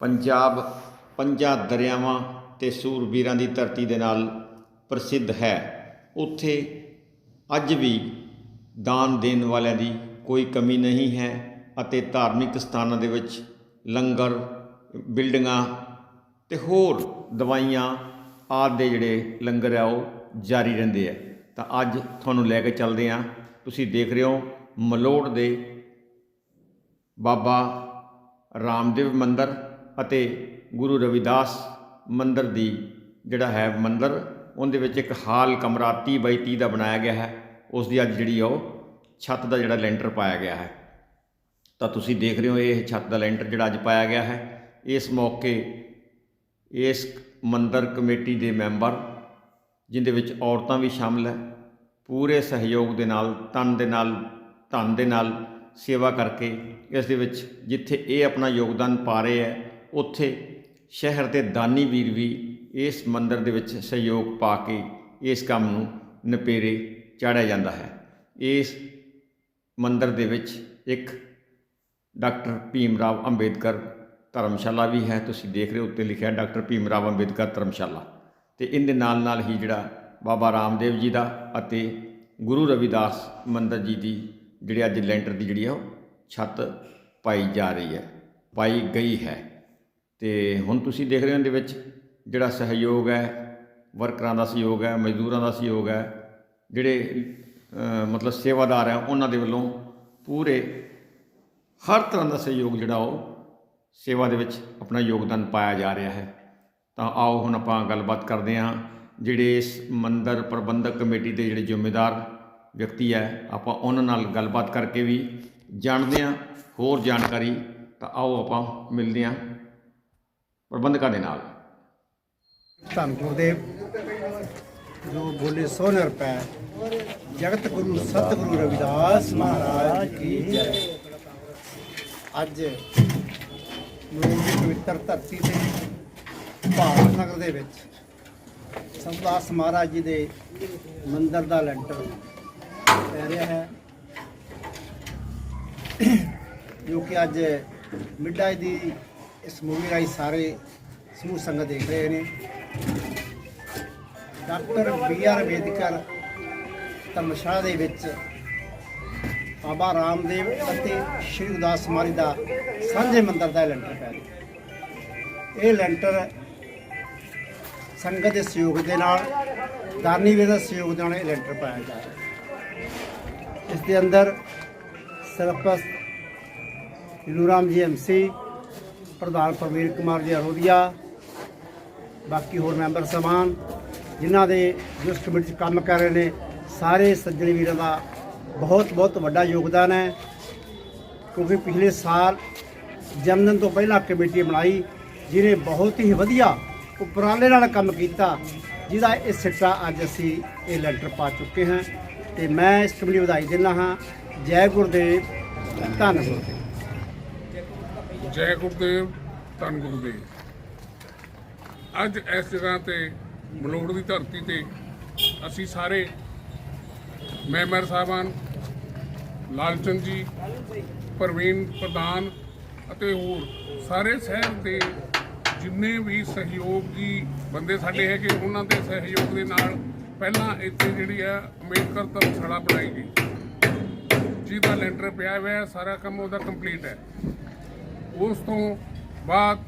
ਪੰਜਾਬ ਪੰਜਾਂ ਦਰਿਆਵਾਂ ਅਤੇ ਸੂਰਬੀਰਾਂ ਦੀ ਧਰਤੀ ਦੇ ਨਾਲ ਪ੍ਰਸਿੱਧ ਹੈ। ਉੱਥੇ ਅੱਜ ਵੀ ਦਾਨ ਦੇਣ ਵਾਲਿਆਂ ਦੀ ਕੋਈ ਕਮੀ ਨਹੀਂ ਹੈ ਅਤੇ ਧਾਰਮਿਕ ਸਥਾਨਾਂ ਦੇ ਵਿੱਚ ਲੰਗਰ, ਬਿਲਡਿੰਗਾਂ ਤੇ ਹੋਰ ਦਵਾਈਆਂ ਆਦਿ ਦੇ ਜਿਹੜੇ ਲੰਗਰ ਆ ਉਹ ਜਾਰੀ ਰਹਿੰਦੇ ਆ। ਤਾਂ ਅੱਜ ਤੁਹਾਨੂੰ ਲੈ ਕੇ ਚੱਲਦੇ ਆ ਤੁਸੀਂ ਦੇਖ ਰਹੇ ਹੋ ਮਲੋੜ ਦੇ ਬਾਬਾ ਰਾਮਦੇਵ ਮੰਦਰ ਅਤੇ ਗੁਰੂ ਰਵਿਦਾਸ ਮੰਦਰ ਦੀ ਜਿਹੜਾ ਹੈ ਮੰਦਰ, ਉਹਦੇ ਵਿੱਚ ਇੱਕ ਹਾਲ ਕਮਰਾ 30 ਬਾਈ 30 ਦਾ ਬਣਾਇਆ ਗਿਆ ਹੈ। ਉਸ ਦੀ ਅੱਜ ਜਿਹੜੀ ਉਹ ਛੱਤ ਦਾ ਜਿਹੜਾ ਲੈਂਟਰ ਪਾਇਆ ਗਿਆ ਹੈ। ਤਾਂ ਤੁਸੀਂ ਦੇਖ ਰਹੇ ਹੋ ਇਹ ਛੱਤ ਦਾ ਲੈਂਟਰ ਜਿਹੜਾ ਅੱਜ ਪਾਇਆ ਗਿਆ ਹੈ। ਇਸ ਮੌਕੇ ਇਸ ਮੰਦਰ ਕਮੇਟੀ ਦੇ ਮੈਂਬਰ ਜਿਨ੍ਹਾਂ ਵਿੱਚ ਔਰਤਾਂ ਵੀ ਸ਼ਾਮਲ ਹੈ, ਪੂਰੇ ਸਹਿਯੋਗ ਦੇ ਨਾਲ ਤਨ ਦੇ ਨਾਲ, ਧਨ ਦੇ ਨਾਲ ਸੇਵਾ ਕਰਕੇ ਇਸ ਦੇ ਵਿੱਚ ਜਿੱਥੇ ਇਹ ਆਪਣਾ ਯੋਗਦਾਨ ਪਾ ਰਹੇ ਹੈ ਉੱਥੇ ਸ਼ਹਿਰ ਦੇ ਦਾਨੀ ਵੀਰ ਵੀ ਇਸ ਮੰਦਰ ਦੇ ਵਿੱਚ ਸਹਿਯੋਗ ਪਾ ਕੇ ਇਸ ਕੰਮ ਨੂੰ ਨਪੇਰੇ ਚਾੜਿਆ ਜਾਂਦਾ ਹੈ। ਇਸ ਮੰਦਰ ਦੇ ਵਿੱਚ ਇੱਕ ਡਾਕਟਰ ਭੀਮ ਰਾਵ ਅੰਬੇਦਕਰ ਧਰਮਸ਼ਾਲਾ ਵੀ ਹੈ। ਤੁਸੀਂ ਦੇਖ ਰਹੇ ਹੋ ਉੱਤੇ ਲਿਖਿਆ ਡਾਕਟਰ ਭੀਮ ਰਾਵ ਅੰਬੇਦਕਰ ਧਰਮਸ਼ਾਲਾ। ਤੇ ਇਹਦੇ ਨਾਲ ਨਾਲ ਹੀ ਜਿਹੜਾ ਬਾਬਾ ਰਾਮਦੇਵ ਜੀ ਦਾ ਅਤੇ ਗੁਰੂ ਰਵਿਦਾਸ ਮੰਦਰ ਜੀ ਦੀ ਜਿਹੜੇ ਅੱਜ ਲੈਂਟਰ ਦੀ ਜਿਹੜੀ ਆ ਉਹ ਛੱਤ ਪਾਈ ਜਾ ਰਹੀ ਹੈ, ਪਾਈ ਗਈ ਹੈ। ਤੇ ਹੁਣ ਤੁਸੀਂ ਦੇਖ ਰਹੇ ਹੋ ਇਹਦੇ ਵਿੱਚ ਜਿਹੜਾ ਸਹਿਯੋਗ ਹੈ ਵਰਕਰਾਂ ਦਾ ਸਹਿਯੋਗ ਹੈ, ਮਜ਼ਦੂਰਾਂ ਦਾ ਸਹਿਯੋਗ ਹੈ, ਜਿਹੜੇ ਮਤਲਬ ਸੇਵਾਦਾਰ ਹੈ, ਉਹਨਾਂ ਦੇ ਵੱਲੋਂ ਪੂਰੇ ਹਰ ਤਰ੍ਹਾਂ ਦਾ ਸਹਿਯੋਗ ਜਿਹੜਾ ਉਹ ਸੇਵਾ ਦੇ ਵਿੱਚ ਆਪਣਾ ਯੋਗਦਾਨ ਪਾਇਆ ਜਾ ਰਿਹਾ ਹੈ। ਤਾਂ ਆਓ ਹੁਣ ਆਪਾਂ ਗੱਲਬਾਤ ਕਰਦੇ ਹਾਂ, ਜਿਹੜੇ ਇਸ ਮੰਦਰ ਪ੍ਰਬੰਧਕ ਕਮੇਟੀ ਦੇ ਜਿਹੜੇ ਜ਼ਿੰਮੇਦਾਰ ਵਿਅਕਤੀ ਹੈ, ਆਪਾਂ ਉਹਨਾਂ ਨਾਲ ਗੱਲਬਾਤ ਕਰਕੇ ਵੀ ਜਾਣਦੇ ਹਾਂ, ਹੋਰ ਜਾਣਕਾਰੀ ਤਾਂ ਆਓ ਆਪਾਂ ਮਿਲਦੇ ਹਾਂ। ਪ੍ਰਬੰਧਕਾਂ ਦੇ ਨਾਲ। ਧੰਨ ਗੁਰਦੇਵ ਜੋ ਬੋਲੇ ਸੋਨੇ ਰੁਪਏ ਜਗਤ ਗੁਰੂ ਸਤਿਗੁਰੂ ਰਵਿਦਾਸ ਮਹਾਰਾਜ ਕੀ ਜੈ। ਅੱਜ ਨੂਰ ਦੀ ਪਵਿੱਤਰ ਧਰਤੀ ਤੇ ਭਾਰਤ ਨਗਰ ਦੇ ਵਿੱਚ ਸੰਦਾਸ ਮਹਾਰਾਜ ਜੀ ਦੇ ਮੰਦਿਰ ਦਾ ਲੈਂਟਰ ਪੈ ਰਿਹਾ ਹੈ। ਜੋ ਕਿ ਅੱਜ ਮਿੱਡਾਈ ਦੀ ਇਸ ਮੂਵੀ ਰਾਹੀਂ ਸਾਰੇ ਸਮੂਹ ਸੰਗਤ ਦੇਖ ਰਹੇ ਨੇ। ਡਾਕਟਰ ਬੀ ਆਰ ਅੰਬੇਦਕਰ ਧਰਮਸ਼ਾਲਾ ਦੇ ਵਿੱਚ ਬਾਬਾ ਰਾਮਦੇਵ ਅਤੇ ਸ਼੍ਰੀ ਉਦਾਸ ਮਾਰੀ ਦਾ ਸਾਂਝੇ ਮੰਦਰ ਦਾ ਲੈਂਟਰ ਪੈ ਰਿਹਾ। ਇਹ ਲੈਂਟਰ ਸੰਗਤ ਦੇ ਸਹਿਯੋਗ ਦੇ ਨਾਲ, ਦਾਨੀ ਵੀਰ ਦੇ ਸਹਿਯੋਗ ਦੇ ਨਾਲ ਇਹ ਲੈਂਟਰ ਪਾਇਆ ਜਾ ਰਿਹਾ। ਇਸ ਦੇ ਅੰਦਰ ਸਰਪ੍ਰਸਤ ਨੂਰਾਮ ਜੀ ਐਮਸੀ ਪ੍ਰਧਾਨ ਪ੍ਰਵੀਰ ਕੁਮਾਰ ਜੀ ਅਰੋਦੀਆ, ਬਾਕੀ ਹੋਰ ਮੈਂਬਰ ਸਮਾਨ, ਜਿਨ੍ਹਾਂ ਦੇ ਜਿਸ ਕਮੇਟੀ 'ਚ ਕੰਮ ਕਰ ਰਹੇ ਨੇ, ਸਾਰੇ ਸੱਜਣ ਵੀਰਾਂ ਦਾ ਬਹੁਤ ਬਹੁਤ ਵੱਡਾ ਯੋਗਦਾਨ ਹੈ। ਕਿਉਂਕਿ ਪਿਛਲੇ ਸਾਲ ਜਨਮਦਿਨ ਤੋਂ ਪਹਿਲਾਂ ਕਮੇਟੀ ਬਣਾਈ, ਜਿਹਨੇ ਬਹੁਤ ਹੀ ਵਧੀਆ ਉਪਰਾਲੇ ਨਾਲ ਕੰਮ ਕੀਤਾ, ਜਿਹਦਾ ਇਹ ਸਿੱਟਾ ਅੱਜ ਅਸੀਂ ਇਹ ਲੈਂਟਰ ਪਾ ਚੁੱਕੇ ਹਾਂ। ਤੇ ਮੈਂ ਇਸ ਕਮੇਟੀ ਵਧਾਈ ਦਿੰਦਾ ਹਾਂ। ਜੈ ਗੁਰਦੇਵ ਧੰਨ ਗੁਰਦੇਵ ਜੈ ਗੁਰਦੇਵ, ਧੰਨ ਗੁਰਦੇਵ। ਅੱਜ ਇਸ ਜਗ੍ਹਾ ਤੇ, ਮਲੋੜ ਦੀ ਧਰਤੀ ਤੇ ਅਸੀਂ ਸਾਰੇ ਮੈਂਬਰ ਸਾਹਿਬਾਨ, ਲਾਲਚੰਦ ਜੀ, ਪ੍ਰਵੀਨ ਪ੍ਰਧਾਨ ਅਤੇ ਹੋਰ ਸਾਰੇ ਸ਼ਹਿਰ ਦੇ ਜਿੰਨੇ ਵੀ ਸਹਿਯੋਗੀ ਬੰਦੇ ਸਾਡੇ ਹੈਗੇ, ਉਹਨਾਂ ਦੇ ਸਹਿਯੋਗ ਦੇ ਨਾਲ ਪਹਿਲਾਂ ਇੱਥੇ ਜਿਹੜੀ ਆ ਅੰਬੇਦਕਰ ਧਰਮਸ਼ਾਲਾ ਬਣਾਈ ਗਈ। ਜਿਹਦਾ ਲੈਂਟਰ ਪਿਆ ਹੋਇਆ, ਸਾਰਾ ਕੰਮ ਉਹਦਾ ਕੰਪਲੀਟ ਹੈ। ਉਸ ਤੋਂ ਬਾਅਦ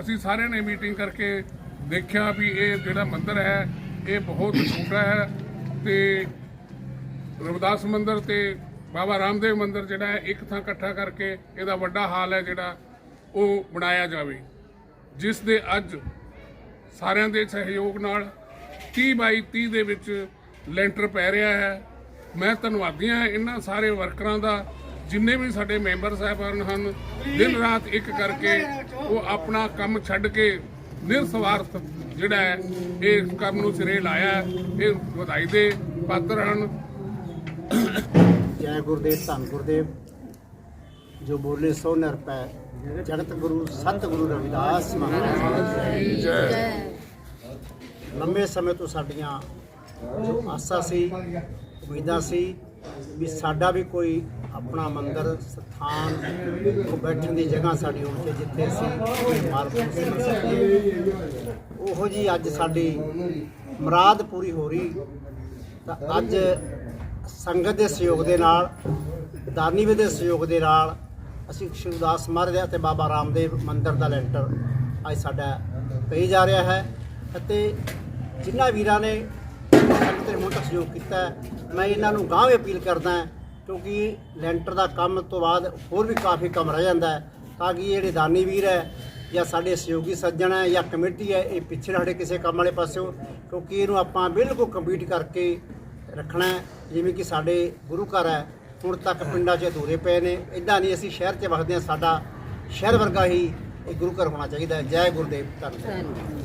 ਅਸੀਂ ਸਾਰਿਆਂ ਨੇ ਮੀਟਿੰਗ ਕਰਕੇ ਦੇਖਿਆ ਵੀ ਇਹ ਜਿਹੜਾ ਮੰਦਿਰ ਹੈ, ਇਹ ਬਹੁਤ ਛੋਟਾ ਹੈ ਤੇ ਰਵਿਦਾਸ ਮੰਦਿਰ ਤੇ ਬਾਬਾ ਰਾਮਦੇਵ ਮੰਦਿਰ ਜਿਹੜਾ ਹੈ, ਇੱਕ ਥਾਂ ਇਕੱਠਾ ਕਰਕੇ ਇਹਦਾ ਵੱਡਾ ਹਾਲ ਹੈ ਜਿਹੜਾ ਉਹ ਬਣਾਇਆ ਜਾਵੇ, ਜਿਸ ਦੇ ਅੱਜ ਸਾਰਿਆਂ ਦੇ ਸਹਿਯੋਗ ਨਾਲ 30 ਬਾਈ 30 ਦੇ ਵਿੱਚ ਲੈਂਟਰ ਪੈ ਰਿਹਾ ਹੈ। ਮੈਂ ਧੰਨਵਾਦੀ ਹਾਂ ਇਹਨਾਂ ਸਾਰੇ ਵਰਕਰਾਂ ਦਾ ਜਿੰਨੇ ਵੀ ਸਾਡੇ ਮੈਂਬਰ ਸਾਹਿਬਾਨ ਹਨ ਦਿਨ ਰਾਤ ਇੱਕ ਕਰਕੇ ਉਹ ਆਪਣਾ ਕੰਮ ਛੱਡ ਕੇ ਨਿਰਸਵਾਰਥ ਜਿਹੜਾ ਹੈ ਇਹ ਕੰਮ ਨੂੰ ਸਿਰੇ ਲਾਇਆ। ਇਹ ਵਧਾਈ ਦੇ ਪਾਤਰ ਹਨ ਜੈ ਗੁਰਦੇਵ ਧੰਨ ਗੁਰਦੇਵ ਜੋ ਬੋਲੇ ਸੋ ਨਿਰਪੈ ਜਗਤ ਗੁਰੂ ਸਤਿਗੁਰੂ ਰਵਿਦਾਸ ਮਹਾਰਾਜ ਜੈ ਲੰਮੇ ਸਮੇਂ ਤੋਂ ਸਾਡੀਆਂ ਜੋ ਆਸਾਂ ਸੀ ਉਮੀਦਾਂ ਸੀ ਵੀ ਸਾਡਾ ਵੀ ਕੋਈ ਆਪਣਾ ਮੰਦਰ, ਸਥਾਨ ਕੋ ਬੈਠਣ ਦੀ ਜਗ੍ਹਾ ਸਾਡੀ ਹੋਣੀ ਚਾਹੀਦੀ ਜਿੱਥੇ ਅਸੀਂ ਆਪਣੀ ਮਾਲਕ ਨੂੰ ਸਿਮਰ ਸਕੀਏ। ਉਹੋ ਜੀ ਅੱਜ ਸਾਡੀ ਮੁਰਾਦ ਪੂਰੀ ਹੋ ਰਹੀ। ਤਾਂ ਅੱਜ ਸੰਗਤ ਦੇ ਸਹਿਯੋਗ ਦੇ ਨਾਲ ਦਾਨੀਵੇ ਦੇ ਸਹਿਯੋਗ ਦੇ ਨਾਲ ਅਸੀਂ ਸ਼ਿਵਦਾਸ ਮਹਾਰਾਜ ਅਤੇ ਬਾਬਾ ਰਾਮਦੇਵ ਮੰਦਿਰ ਦਾ ਲੈਂਟਰ ਅੱਜ ਸਾਡਾ ਪਈ ਜਾ ਰਿਹਾ ਹੈ। ਅਤੇ ਜਿਨ੍ਹਾਂ ਵੀਰਾਂ ਨੇ ਸੰਗਤ ਨੇ ਹੁਣ ਸਹਿਯੋਗ ਕੀਤਾ ਮੈਂ ਇਹਨਾਂ ਨੂੰ ਗਾਂਹ ਵੀ ਅਪੀਲ ਕਰਦਾ ਕਿਉਂਕਿ ਲੈਂਟਰ ਦਾ ਕੰਮ ਤੋਂ ਬਾਅਦ ਹੋਰ ਵੀ ਕਾਫੀ ਕੰਮ ਰਹਿ ਜਾਂਦਾ ਤਾਂ ਕਿ ਇਹ ਜਿਹੜੇ ਦਾਨੀ ਵੀਰ ਹੈ, ਜਾਂ ਸਾਡੇ ਸਹਿਯੋਗੀ ਸੱਜਣ ਹੈ, ਜਾਂ ਕਮੇਟੀ ਹੈ, ਇਹ ਪਿੱਛੇ ਨਾ ਹਟੇ ਕਿਸੇ ਕੰਮ ਵਾਲੇ ਪਾਸਿਓ, ਕਿਉਂਕਿ ਇਹਨੂੰ ਆਪਾਂ ਬਿਲਕੁਲ ਕੰਪਲੀਟ ਕਰਕੇ ਰੱਖਣਾ ਜਿਵੇਂ ਕਿ ਸਾਡੇ ਗੁਰੂ ਘਰ ਹੈ, ਹੁਣ ਤੱਕ ਪਿੰਡਾਂ 'ਚ ਅਧੂਰੇ ਪਏ ਨੇ ਇਦਾਂ ਨਹੀਂ ਅਸੀਂ ਸ਼ਹਿਰ 'ਚ ਵਸਦੇ ਹਾਂ, ਸਾਡਾ ਸ਼ਹਿਰ ਵਰਗਾ ਹੀ ਇਹ ਗੁਰੂ ਘਰ ਹੋਣਾ ਚਾਹੀਦਾ ਹੈ। ਜੈ ਗੁਰਦੇਵ ਧੰਨਵਾਦ